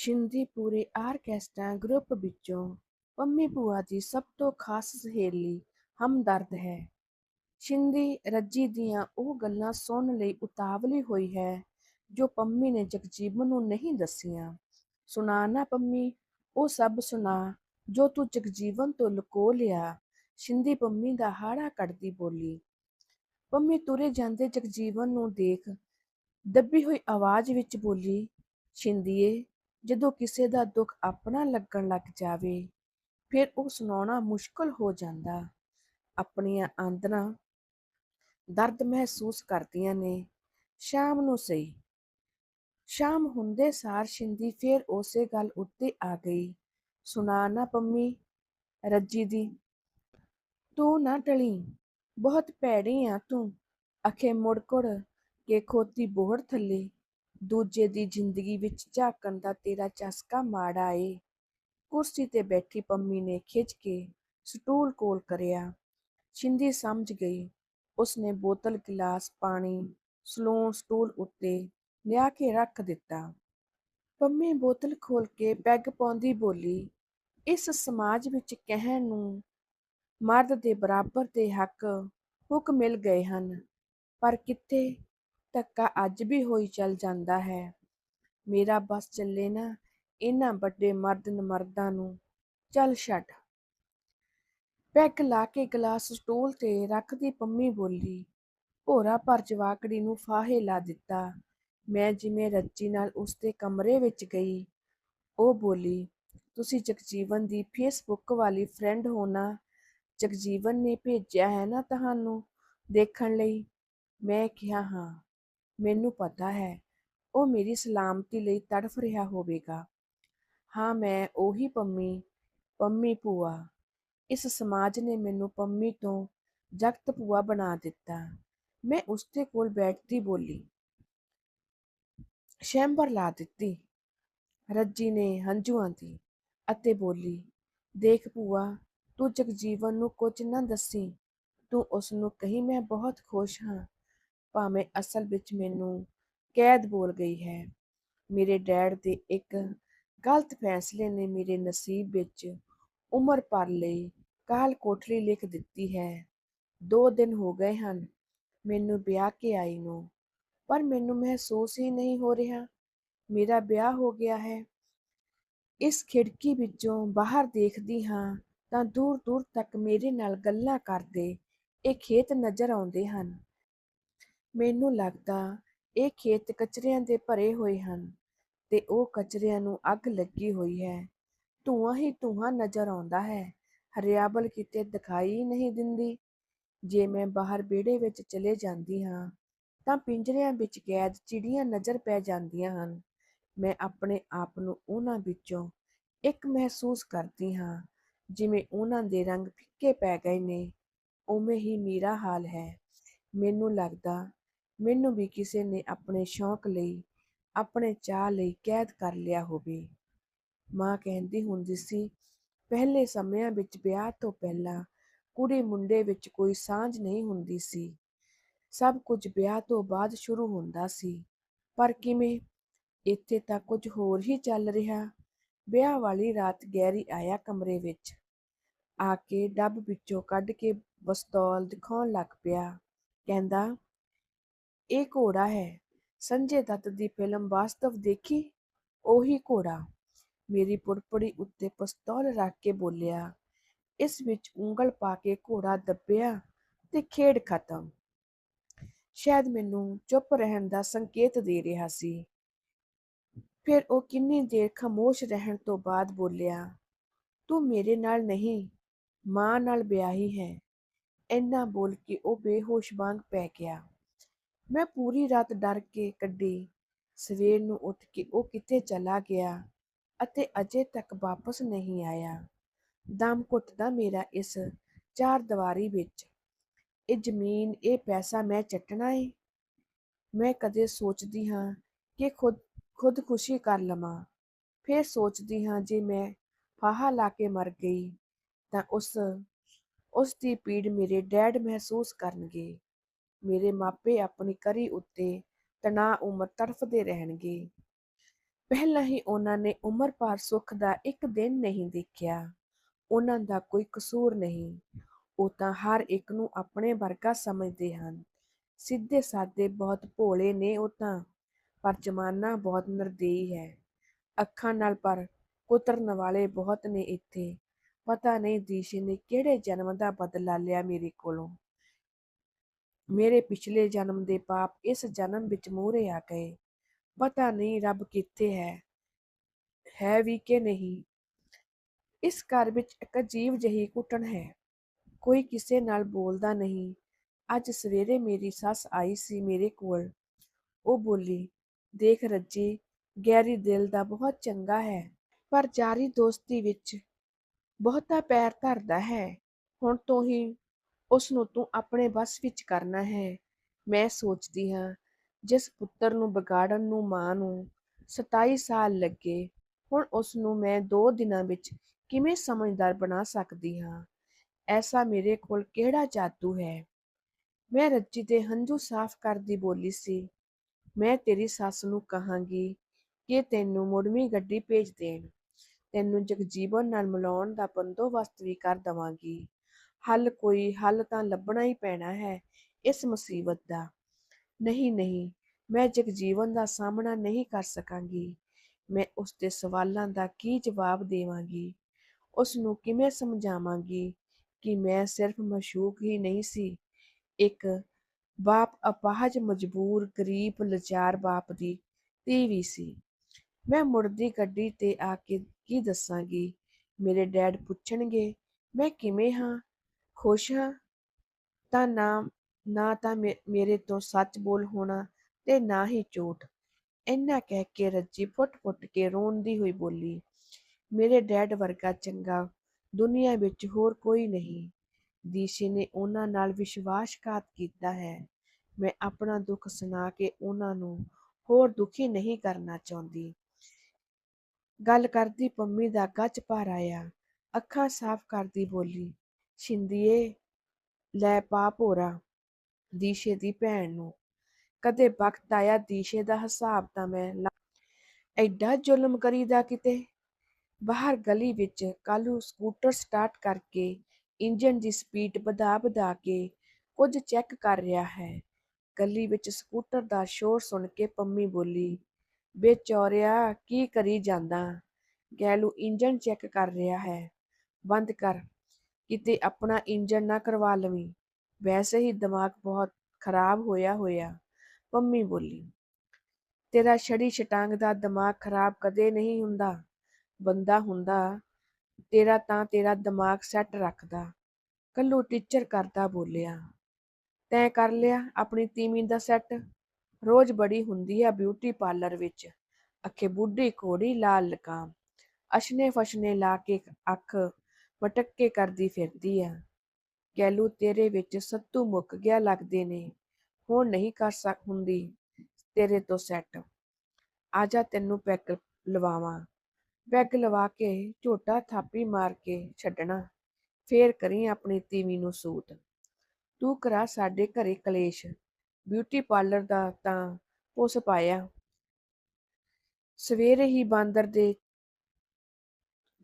ਸ਼ਿੰਦੀ ਪੂਰੇ orchestra group ਵਿੱਚੋਂ ਪੰਮੀ ਭੂਆ ਦੀ ਸਭ ਤੋਂ ਖਾਸ ਸਹੇਲੀ ਹਮਦਰਦ ਹੈ। ਸ਼ਿੰਦੀ ਰੱਜੀ ਦੀਆਂ ਉਹ ਗੱਲਾਂ ਸੁਣਨ ਲਈ ਉਤਾਵਲੀ ਹੋਈ ਹੈ ਜੋ ਪੰਮੀ ਨੇ ਜਗਜੀਵਨ ਨੂੰ ਨਹੀਂ ਦੱਸੀਆਂ। ਸੁਣਾ ਨਾ ਪੰਮੀ, ਉਹ ਸਭ ਸੁਣਾ ਜੋ ਤੂੰ ਜਗਜੀਵਨ ਤੋਂ ਲੁਕੋ ਲਿਆ। ਸ਼ਿੰਦੀ ਪੰਮੀ ਦਾ ਹਾੜਾ ਕੱਢਦੀ ਬੋਲੀ। ਪੰਮੀ ਤੁਰੇ ਜਾਂਦੇ ਜਗਜੀਵਨ ਨੂੰ ਦੇਖ ਦੱਬੀ ਹੋਈ ਆਵਾਜ਼ ਵਿੱਚ ਬੋਲੀ, ਸ਼ਿੰਦੀਏ ਜਦੋਂ ਕਿਸੇ ਦਾ ਦੁੱਖ ਆਪਣਾ ਲੱਗਣ ਲੱਗ ਜਾਵੇ ਫਿਰ ਉਹ ਸੁਣਾਉਣਾ ਮੁਸ਼ਕਲ ਹੋ ਜਾਂਦਾ। ਆਪਣੀਆਂ ਆਂਦਰਾਂ ਦਰਦ ਮਹਿਸੂਸ ਕਰਦੀਆਂ ਨੇ। ਸ਼ਾਮ ਨੂੰ ਸਹੀ। ਸ਼ਾਮ ਹੁੰਦੇ ਸਾਰ ਸ਼ਿੰਦੀ ਫੇਰ ਉਸੇ ਗੱਲ ਉੱਤੇ ਆ ਗਈ। ਸੁਣਾ ਨਾ ਪੰਮੀ, ਰੱਜੀ ਦੀ। ਤੂੰ ਨਾ ਟਲੀ, ਬਹੁਤ ਭੈੜੀ ਆ ਤੂੰ। ਅਖੇ ਮੁੜ-ਕੁੜ ਕੇ ਖੋਤੀ ਬੋਹੜ ਥੱਲੇ। ਦੂਜੇ ਦੀ ਜ਼ਿੰਦਗੀ ਵਿੱਚ ਝਾਕਣ ਦਾ ਤੇਰਾ ਚਸਕਾ ਮਾੜਾ ਏ। ਕੁਰਸੀ ਤੇ ਬੈਠੀ ਪੰਮੀ ਨੇ ਖਿੱਚ ਕੇ ਸਟੂਲ ਕੋਲ ਕਰਿਆ। ਸ਼ਿੰਦੀ ਸਮਝ ਗਈ। ਉਸਨੇ ਬੋਤਲ, ਗਿਲਾਸ, ਪਾਣੀ ਸਲੂਣ ਸਟੂਲ ਉੱਤੇ ਲਿਆ ਕੇ ਰੱਖ ਦਿੱਤਾ। ਪੰਮੀ ਬੋਤਲ ਖੋਲ ਕੇ ਪੈਗ ਪਾਉਂਦੀ ਬੋਲੀ, ਇਸ ਸਮਾਜ ਵਿੱਚ ਕਹਿਣ ਨੂੰ ਮਰਦ ਦੇ ਬਰਾਬਰ ਦੇ ਹੱਕ ਹੁੱਕ ਮਿਲ ਗਏ ਹਨ, ਪਰ ਕਿੱਥੇ ਧੱਕਾ ਅੱਜ ਵੀ ਹੋਈ ਚੱਲ ਜਾਂਦਾ ਹੈ। ਮੇਰਾ ਬਸ ਚੱਲੇ ਨਾ ਇਹਨਾਂ ਵੱਡੇ ਮਰਦ-ਨਮਰਦਾਂ ਨੂੰ। ਚੱਲ ਛੱਡ। ਪੈਕ ਲਾ ਕੇ ਗਲਾਸ ਸਟੂਲ ਤੇ ਰੱਖਦੀ ਪੰਮੀ ਬੋਲੀ, ਭੋਰਾ ਭਰ ਜਵਾਕੜੀ ਨੂੰ ਫਾਹੇ ਲਾ ਦਿੱਤਾ। ਮੈਂ ਜਿਵੇਂ ਰੱਜੀ ਨਾਲ ਉਸਦੇ ਕਮਰੇ ਵਿੱਚ ਗਈ। ਉਹ ਬੋਲੀ, ਤੁਸੀਂ ਜਗਜੀਵਨ ਦੀ ਫੇਸਬੁੱਕ ਵਾਲੀ ਫਰੈਂਡ ਹੋ ਨਾ? ਜਗਜੀਵਨ ਨੇ ਭੇਜਿਆ ਹੈ ਨਾ ਤੁਹਾਨੂੰ ਦੇਖਣ ਲਈ? ਮੈਂ ਕਿਹਾ ਹਾਂ, ਮੈਨੂੰ ਪਤਾ ਹੈ ਉਹ ਮੇਰੀ ਸਲਾਮਤੀ ਲਈ ਤੜਫ ਰਿਹਾ ਹੋਵੇਗਾ। ਹਾਂ ਮੈਂ ਉਹੀ ਪੰਮੀ, ਪੰਮੀ ਭੂਆ। ਇਸ ਸਮਾਜ ਨੇ ਮੈਨੂੰ ਪੰਮੀ ਤੋਂ ਜਗਤ ਭੂਆ ਬਣਾ ਦਿੱਤਾ। ਮੈਂ ਉਸਦੇ ਕੋਲ ਬੈਠਦੀ ਬੋਲੀ। ਸ਼ੈਂਬਰ ਲਾ ਦਿੱਤੀ ਰੱਜੀ ਨੇ ਹੰਝੂਆਂ ਦੀ, ਅਤੇ ਬੋਲੀ, ਦੇਖ ਭੂਆ ਤੂੰ ਜਗਜੀਵਨ ਨੂੰ ਕੁਝ ਨਾ ਦੱਸੀ ਤੂੰ ਉਸਨੂੰ ਕਹੀ ਮੈਂ ਬਹੁਤ ਖੁਸ਼ ਹਾਂ, ਭਾਵੇਂ ਅਸਲ ਵਿੱਚ ਮੈਨੂੰ ਕੈਦ ਬੋਲ ਗਈ ਹੈ। ਮੇਰੇ ਡੈਡ ਦੇ ਇੱਕ ਗਲਤ ਫੈਸਲੇ ਨੇ ਮੇਰੇ ਨਸੀਬ ਵਿੱਚ ਉਮਰ ਭਰ ਲਈ ਕਾਲ ਕੋਠੜੀ ਲਿਖ ਦਿੱਤੀ ਹੈ। ਦੋ ਦਿਨ ਹੋ ਗਏ ਹਨ ਮੈਨੂੰ ਵਿਆਹ ਕੇ ਆਈ ਨੂੰ, ਪਰ ਮੈਨੂੰ ਮਹਿਸੂਸ ਹੀ ਨਹੀਂ ਹੋ ਰਿਹਾ ਮੇਰਾ ਵਿਆਹ ਹੋ ਗਿਆ ਹੈ। ਇਸ ਖਿੜਕੀ ਵਿੱਚੋਂ ਬਾਹਰ ਦੇਖਦੀ ਹਾਂ ਤਾਂ ਦੂਰ-ਦੂਰ ਤੱਕ ਮੇਰੇ ਨਾਲ ਗੱਲਾਂ ਕਰਦੇ ਇਹ ਖੇਤ ਨਜ਼ਰ ਆਉਂਦੇ ਹਨ। ਮੈਨੂੰ ਲੱਗਦਾ ਇਹ ਖੇਤ ਕਚਰਿਆਂ ਦੇ ਭਰੇ ਹੋਏ ਹਨ ਤੇ ਉਹ ਕਚਰਿਆਂ ਨੂੰ ਅੱਗ ਲੱਗੀ ਹੋਈ ਹੈ। ਧੂੰਆਂ ਹੀ ਧੂੰਆਂ ਨਜ਼ਰ ਆਉਂਦਾ ਹੈ, ਹਰਿਆਵਲ ਕਿਤੇ ਦਿਖਾਈ ਨਹੀਂ ਦਿੰਦੀ। ਜੇ ਮੈਂ ਬਾਹਰ ਵਿਹੜੇ ਵਿੱਚ ਚਲੇ ਜਾਂਦੀ ਹਾਂ ਤਾਂ ਪਿੰਜਰਿਆਂ ਵਿੱਚ ਕੈਦ ਚਿੜੀਆਂ ਨਜ਼ਰ ਪੈ ਜਾਂਦੀਆਂ ਹਨ। ਮੈਂ ਆਪਣੇ ਆਪ ਨੂੰ ਉਹਨਾਂ ਵਿੱਚੋਂ ਇੱਕ ਮਹਿਸੂਸ ਕਰਦੀ ਹਾਂ। ਜਿਵੇਂ ਉਹਨਾਂ ਦੇ ਰੰਗ ਫਿੱਕੇ ਪੈ ਗਏ ਨੇ, ਉਵੇਂ ਹੀ ਮੇਰਾ ਹਾਲ ਹੈ। ਮੈਨੂੰ ਲੱਗਦਾ ਮੈਨੂੰ ਵੀ ਕਿਸੇ ਨੇ ਆਪਣੇ ਸ਼ੌਕ ਲਈ, ਆਪਣੇ ਚਾਅ ਲਈ ਕੈਦ ਕਰ ਲਿਆ ਹੋਵੇ। ਮਾਂ ਕਹਿੰਦੀ ਹੁੰਦੀ ਸੀ, ਪਹਿਲੇ ਸਮਿਆਂ ਵਿੱਚ ਵਿਆਹ ਤੋਂ ਪਹਿਲਾਂ ਕੁੜੀ-ਮੁੰਡੇ ਵਿੱਚ ਕੋਈ ਸਾਂਝ ਨਹੀਂ ਹੁੰਦੀ ਸੀ। ਸਭ ਕੁਝ ਵਿਆਹ ਤੋਂ ਬਾਅਦ ਸ਼ੁਰੂ ਹੁੰਦਾ ਸੀ। ਪਰ ਕਿਵੇਂ? ਇੱਥੇ ਤਾਂ ਕੁਝ ਹੋਰ ਹੀ ਚੱਲ ਰਿਹਾ। ਵਿਆਹ ਵਾਲੀ ਰਾਤ ਗੈਰੀ ਆਇਆ ਕਮਰੇ ਵਿੱਚ। ਆ ਕੇ ਡੱਬ ਵਿੱਚੋਂ ਕੱਢ ਕੇ ਬਸਤੌਲ ਦਿਖਾਉਣ ਲੱਗ ਪਿਆ। ਕਹਿੰਦਾ, ਇਹ ਘੋੜਾ ਹੈ। ਸੰਜੇ ਦੱਤ ਦੀ ਫਿਲਮ ਵਾਸਤਵ ਦੇਖੀ? ਉਹੀ ਘੋੜਾ। ਮੇਰੀ ਪੁੜਪੜੀ ਉੱਤੇ ਪਸਤੌਲ ਰੱਖ ਕੇ ਬੋਲਿਆ, ਇਸ ਵਿੱਚ ਉਂਗਲ ਪਾ ਕੇ ਘੋੜਾ ਦੱਬਿਆ ਤੇ ਖੇਡ ਖਤਮ। ਸ਼ਾਇਦ ਮੈਨੂੰ ਚੁੱਪ ਰਹਿਣ ਦਾ ਸੰਕੇਤ ਦੇ ਰਿਹਾ ਸੀ। ਫਿਰ ਉਹ ਕਿੰਨੀ ਦੇਰ ਖਾਮੋਸ਼ ਰਹਿਣ ਤੋਂ ਬਾਅਦ ਬੋਲਿਆ, ਤੂੰ ਮੇਰੇ ਨਾਲ ਨਹੀਂ, ਮਾਂ ਨਾਲ ਵਿਆਹੀ ਹੈ। ਇੰਨਾ ਬੋਲ ਕੇ ਉਹ ਬੇਹੋਸ਼ ਵਾਂਗ ਪੈ ਗਿਆ। ਮੈਂ ਪੂਰੀ ਰਾਤ ਡਰ ਕੇ ਕੱਢੀ। ਸਵੇਰ ਨੂੰ ਉੱਠ ਕੇ ਉਹ ਕਿੱਥੇ ਚਲਾ ਗਿਆ ਅਤੇ ਅਜੇ ਤੱਕ ਵਾਪਸ ਨਹੀਂ ਆਇਆ। ਦਮ ਘੁੱਟਦਾ ਮੇਰਾ ਇਸ ਚਾਰ ਦੀਵਾਰੀ ਵਿੱਚ। ਇਹ ਜ਼ਮੀਨ, ਇਹ ਪੈਸਾ ਮੈਂ ਚੱਟਣਾ ਏ? ਮੈਂ ਕਦੇ ਸੋਚਦੀ ਹਾਂ ਕਿ ਖੁਦ ਖੁਦਕੁਸ਼ੀ ਕਰ ਲਵਾਂ। ਫਿਰ ਸੋਚਦੀ ਹਾਂ ਜੇ ਮੈਂ ਫਾਹਾ ਲਾ ਕੇ ਮਰ ਗਈ ਤਾਂ ਉਸ ਉਸ ਦੀ ਪੀੜ ਮੇਰੇ ਡੈਡ ਮਹਿਸੂਸ ਕਰਨਗੇ। ਮੇਰੇ ਮਾਪੇ ਆਪਣੀ ਕਰੀ ਉੱਤੇ ਤਣਾਅ ਉਮਰ ਤੜਫਦੇ ਰਹਿਣਗੇ। ਪਹਿਲਾਂ ਹੀ ਉਹਨਾਂ ਨੇ ਉਮਰ ਭਰ ਸੁੱਖ ਦਾ ਇੱਕ ਦਿਨ ਨਹੀਂ ਦੇਖਿਆ। ਉਹਨਾਂ ਦਾ ਕੋਈ ਕਸੂਰ ਨਹੀਂ। ਉਹ ਤਾਂ ਹਰ ਇੱਕ ਨੂੰ ਆਪਣੇ ਵਰਗਾ ਸਮਝਦੇ ਹਨ। ਸਿੱਧੇ ਸਾਦੇ ਬਹੁਤ ਭੋਲੇ ਨੇ ਉਹ ਤਾਂ, ਪਰ ਜ਼ਮਾਨਾ ਬਹੁਤ ਨਿਰਦਈ ਹੈ। ਅੱਖਾਂ ਨਾਲ ਪਰ ਕੁਤਰਨ ਵਾਲੇ ਬਹੁਤ ਨੇ ਇੱਥੇ। ਪਤਾ ਨਹੀਂ ਦੀਸ਼ੇ ਨੇ ਕਿਹੜੇ ਜਨਮ ਦਾ ਬਦਲਾ ਲਿਆ ਮੇਰੇ ਕੋਲੋਂ। ਮੇਰੇ ਪਿਛਲੇ ਜਨਮ ਦੇ ਪਾਪ ਇਸ ਜਨਮ ਵਿੱਚ ਮੂਹਰੇ ਆ ਗਏ। ਪਤਾ ਨਹੀਂ ਰੱਬ ਕਿੱਥੇ ਹੈ ਹੈ ਵੀ ਕਿ ਨਹੀਂ। ਇਸ ਘਰ ਵਿੱਚ ਇੱਕ ਅਜੀਬ ਜਿਹੀ ਘੁਟਨ ਹੈ। ਕੋਈ ਕਿਸੇ ਨਾਲ ਬੋਲਦਾ ਨਹੀਂ। ਅੱਜ ਸਵੇਰੇ ਮੇਰੀ ਸੱਸ ਆਈ ਸੀ ਮੇਰੇ ਕੋਲ। ਉਹ ਬੋਲੀ, ਦੇਖ ਰੱਜੀ ਗੈਰੀ ਦਿਲ ਦਾ ਬਹੁਤ ਚੰਗਾ ਹੈ, ਪਰ ਜਾਰੀ ਦੋਸਤੀ ਵਿੱਚ ਬਹੁਤਾ ਪੈਰ ਧਰਦਾ ਹੈ। ਹੁਣ ਤੋਂ ਹੀ ਉਸ ਨੂੰ ਤੂੰ ਆਪਣੇ ਵੱਸ ਵਿੱਚ ਕਰਨਾ ਹੈ। ਮੈਂ ਸੋਚਦੀ ਹਾਂ, ਜਿਸ ਪੁੱਤਰ ਨੂੰ ਵਿਗਾੜਨ ਨੂੰ ਮਾਂ ਨੂੰ 27 ਸਾਲ ਲੱਗੇ, ਹੁਣ ਉਸ ਨੂੰ ਮੈਂ ਦੋ ਦਿਨਾਂ ਵਿੱਚ ਕਿਵੇਂ ਸਮਝਦਾਰ ਬਣਾ ਸਕਦੀ ਹਾਂ? ਐਸਾ ਮੇਰੇ ਕੋਲ ਕਿਹੜਾ ਜਾਦੂ ਹੈ? ਮੈਂ ਰੱਜੀ ਦੇ ਹੰਝੂ ਸਾਫ਼ ਕਰਦੀ ਬੋਲੀ ਸੀ, ਮੈਂ ਤੇਰੀ ਸੱਸ ਨੂੰ ਕਹਾਂਗੀ ਕਿ ਤੈਨੂੰ ਮੁੜਵੀਂ ਗੱਡੀ ਭੇਜ ਦੇਣ। ਤੈਨੂੰ ਜਗਜੀਵਨ ਨਾਲ ਮਿਲਾਉਣ ਦਾ ਬੰਦੋਬਸਤ ਵੀ ਕਰ ਦਵਾਂਗੀ। ਹੱਲ ਕੋਈ ਹੱਲ ਤਾਂ ਲੱਭਣਾ ਹੀ ਪੈਣਾ ਹੈ ਇਸ ਮੁਸੀਬਤ ਦਾ। ਨਹੀਂ ਨਹੀਂ, ਮੈਂ ਜਗਜੀਵਨ ਦਾ ਸਾਹਮਣਾ ਨਹੀਂ ਕਰ ਸਕਾਂਗੀ। ਮੈਂ ਉਸ ਦੇ ਸਵਾਲਾਂ ਦਾ ਕੀ ਜਵਾਬ ਦੇਵਾਂਗੀ? ਉਸ ਨੂੰ ਕਿਵੇਂ ਸਮਝਾਵਾਂਗੀ ਕਿ ਮੈਂ ਸਿਰਫ ਮਸ਼ੂਕ ਹੀ ਨਹੀਂ ਸੀ? ਇੱਕ ਬਾਪ ਅਪਾਹਜ ਮਜਬੂਰ ਗਰੀਬ ਲਾਚਾਰ ਬਾਪ ਦੀ ਧੀ ਵੀ ਸੀ। ਮੈਂ ਮੁੜਦੀ ਗੱਡੀ ਤੇ ਆ ਕੇ ਕੀ ਦੱਸਾਂਗੀ? ਮੇਰੇ ਡੈਡ ਪੁੱਛਣਗੇ, ਮੈਂ ਕਿਵੇਂ ਹਾਂ? ਖੁਸ਼ ਹਾਂ ਤਾਂ ਨਾ ਨਾ ਤਾਂ ਮੇਰੇ ਤੋਂ ਸੱਚ ਬੋਲ ਹੋਣਾ ਤੇ ਨਾ ਹੀ ਝੂਠ। ਇੰਨਾ ਕਹਿ ਕੇ ਰੱਜੀ ਫੁੱਟ-ਫੁੱਟ ਕੇ ਰੋਂਦੀ ਹੋਈ ਬੋਲੀ, ਮੇਰੇ ਡੈਡ ਵਰਗਾ ਚੰਗਾ, ਦੁਨੀਆ ਵਿੱਚ ਹੋਰ ਕੋਈ ਨਹੀਂ। ਦੀਸ਼ੇ ਨੇ ਉਹਨਾਂ ਨਾਲ ਵਿਸ਼ਵਾਸਘਾਤ ਕੀਤਾ ਹੈ। ਮੈਂ ਆਪਣਾ ਦੁੱਖ ਸੁਣਾ ਕੇ ਉਹਨਾਂ ਨੂੰ ਹੋਰ ਦੁਖੀ ਨਹੀਂ ਕਰਨਾ ਚਾਹੁੰਦੀ। ਗੱਲ ਕਰਦੀ ਪੰਮੀ ਦਾ ਗੱਜ ਭਰ ਆਇਆ, ਅੱਖਾਂ ਸਾਫ਼ ਕਰਦੀ ਬੋਲੀ ਸ਼ਿੰਦੀਏ ਲੈ ਪਾ ਭੋਰਾ, ਦੀਸ਼ੇ ਦੀ ਭੈਣ ਨੂੰ। ਕਦੇ ਵਕਤ ਆਇਆ ਦੀਸ਼ੇ ਦਾ ਹਿਸਾਬ ਤਾਂ ਮੈਂ ਲਾ- ਐਡਾ ਜ਼ੁਲਮ ਕਰੀਦਾ ਕਿਤੇ? ਬਾਹਰ ਗਲੀ ਵਿੱਚ ਕਾਲੂ ਸਕੂਟਰ ਸਟਾਰਟ ਕਰਕੇ ਇੰਜਨ ਦੀ ਸਪੀਡ ਵਧਾ ਵਧਾ ਕੇ ਕੁਝ ਚੈੱਕ ਕਰ ਰਿਹਾ ਹੈ। ਗਲੀ ਵਿੱਚ ਸਕੂਟਰ ਦਾ ਸ਼ੋਰ ਸੁਣ ਕੇ ਪੰਮੀ ਬੋਲੀ, ਵੇ ਕੀ ਕਰੀ ਜਾਂਦਾ? ਗੈਲੂ ਇੰਜਨ ਚੈੱਕ ਕਰ ਰਿਹਾ ਹੈ। ਬੰਦ ਕਰ। ਕਿਤੇ ਆਪਣਾ ਇੰਜਣ ਨਾ ਕਰਵਾ ਲਵੀਂ। ਵੈਸੇ ਹੀ ਦਿਮਾਗ ਬਹੁਤ ਖਰਾਬ ਹੋਇਆ ਹੋਇਆ ਪੰਮੀ ਬੋਲੀ। ਤੇਰਾ ਛੜੀ ਛਟਾਂਗ ਦਾ ਦਿਮਾਗ ਖਰਾਬ ਕਦੇ ਨਹੀਂ ਹੁੰਦਾ। ਬੰਦਾ ਹੁੰਦਾ, ਤੇਰਾ ਤਾਂ ਤੇਰਾ ਦਿਮਾਗ ਸੈੱਟ ਰੱਖਦਾ। ਕੱਲੂ ਟੀਚਰ ਕਰਦਾ ਬੋਲਿਆ, ਤੈਂ ਕਰ ਲਿਆ ਆਪਣੀ ਤੀਵੀਂ ਦਾ ਸੈੱਟ? ਰੋਜ਼ ਬੜੀ ਹੁੰਦੀ ਆ ਬਿਊਟੀ ਪਾਰਲਰ ਵਿੱਚ। ਅੱਖੇ ਬੁੱਢੀ ਘੋੜੀ ਲਾਲ ਲਕਾਮ। ਅਸ਼ਨੇ ਫਸ਼ਨੇ ਲਾ ਕੇ ਅੱਖ ਮਟੱਕੇ ਕਰਦੀ ਫਿਰਦੀ ਆ। ਗੈਲੂ ਤੇਰੇ ਵਿੱਚ ਸੱਤੂ ਮੁੱਕ ਗਿਆ ਲੱਗਦੇ ਨੇ। ਹੁਣ ਨਹੀਂ ਕਰ ਸਕ ਹੁੰਦੀ ਤੇਰੇ ਤੋਂ ਸੈੱਟ। ਆਜਾ ਤੈਨੂੰ ਪੈਗ ਲਵਾਵਾਂ। ਪੈਗ ਲਵਾ ਕੇ ਝੋਟਾ ਥਾਪੀ ਮਾਰ ਕੇ ਛੱਡਣਾ। ਫੇਰ ਕਰੀ ਆਪਣੀ ਤੀਵੀ ਨੂੰ ਸੂਤ। ਤੂੰ ਕਰਾ ਸਾਡੇ ਘਰੇ ਕਲੇਸ਼। ਬਿਊਟੀ ਪਾਰਲਰ ਦਾ ਤਾਂ ਉਸ ਪਾਇਆ। ਸਵੇਰੇ ਹੀ ਬਾਂਦਰ ਦੇ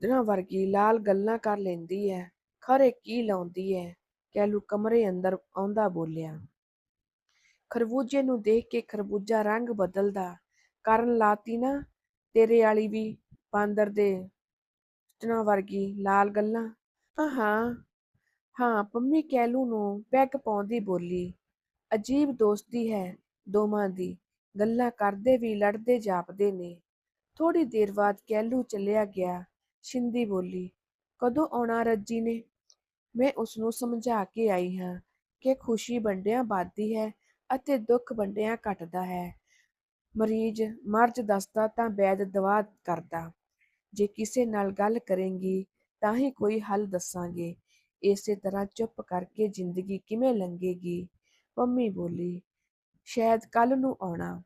ਦਿਨਾਂ ਵਰਗੀ ਲਾਲ ਗੱਲਾਂ ਕਰ ਲੈਂਦੀ ਐ। ਖਰੇ ਕੀ ਲਾਉਂਦੀ ਐ? ਕੈਲੂ ਕਮਰੇ ਅੰਦਰ ਆਉਂਦਾ ਬੋਲਿਆ। ਖਰਬੂਜੇ ਨੂੰ ਦੇਖ ਕੇ ਖਰਬੂਜਾ ਰੰਗ ਬਦਲਦਾ। ਕਰਨ ਲਾਤੀ ਨਾ, ਤੇਰੇ ਵਾਲੀ ਵੀ ਬਾਂਦਰ ਦੇ ਦਿਨਾਂ ਵਰਗੀ ਲਾਲ ਗੱਲਾਂ। ਹਾਂ ਹਾਂ ਪੰਮੀ ਕੈਲੂ ਨੂੰ ਪੈਗ ਪਾਉਂਦੀ ਬੋਲੀ। ਅਜੀਬ ਦੋਸਤੀ ਹੈ ਦੋਵਾਂ ਦੀ। ਗੱਲਾਂ ਕਰਦੇ ਵੀ ਲੜਦੇ ਜਾਪਦੇ ਨੇ। ਥੋੜੀ ਦੇਰ ਬਾਅਦ ਕੈਲੂ ਚੱਲਿਆ ਗਿਆ। ਸ਼ਿੰਦੀ ਬੋਲੀ, ਕਦੋਂ ਆਉਣਾ ਰੱਜੀ ਨੇ? ਮੈਂ ਉਸ ਨੂੰ ਸਮਝਾ ਕੇ ਆਈ ਹਾਂ ਕਿ ਖੁਸ਼ੀ ਵੰਡਿਆਂ ਵੱਧਦੀ ਹੈ ਅਤੇ ਦੁੱਖ ਵੰਡਿਆਂ ਘਟਦਾ ਹੈ। ਮਰੀਜ਼ ਮਰਜ਼ ਦੱਸਦਾ ਤਾਂ ਵੈਦ ਦਵਾ ਕਰਦਾ, ਜੇ ਕਿਸੇ ਨਾਲ ਗੱਲ ਕਰੇਂਗੀ ਤਾਂ ਹੀ ਕੋਈ ਹੱਲ ਦੱਸਾਂਗੇ। ਇਸੇ ਤਰ੍ਹਾਂ ਚੁੱਪ ਕਰਕੇ ਜ਼ਿੰਦਗੀ ਕਿਵੇਂ ਲੰਘੇਗੀ? ਪੰਮੀ ਬੋਲੀ, ਸ਼ਾਇਦ ਕੱਲ ਨੂੰ ਆਉਣਾ।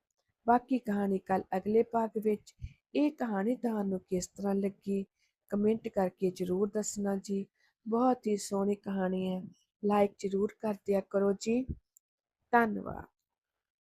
ਬਾਕੀ ਕਹਾਣੀ ਕੱਲ ਅਗਲੇ ਭਾਗ ਵਿੱਚ। ਇਹ ਕਹਾਣੀ ਤੁਹਾਨੂੰ ਕਿਸ ਤਰ੍ਹਾਂ ਲੱਗੀ? ਕਮੈਂਟ ਕਰਕੇ ਜ਼ਰੂਰ ਦੱਸਣਾ ਜੀ। ਬਹੁਤ ਹੀ ਸੋਹਣੀ ਕਹਾਣੀ ਹੈ। ਲਾਈਕ ਜ਼ਰੂਰ ਕਰ ਦਿਆ ਕਰੋ ਜੀ। ਧੰਨਵਾਦ।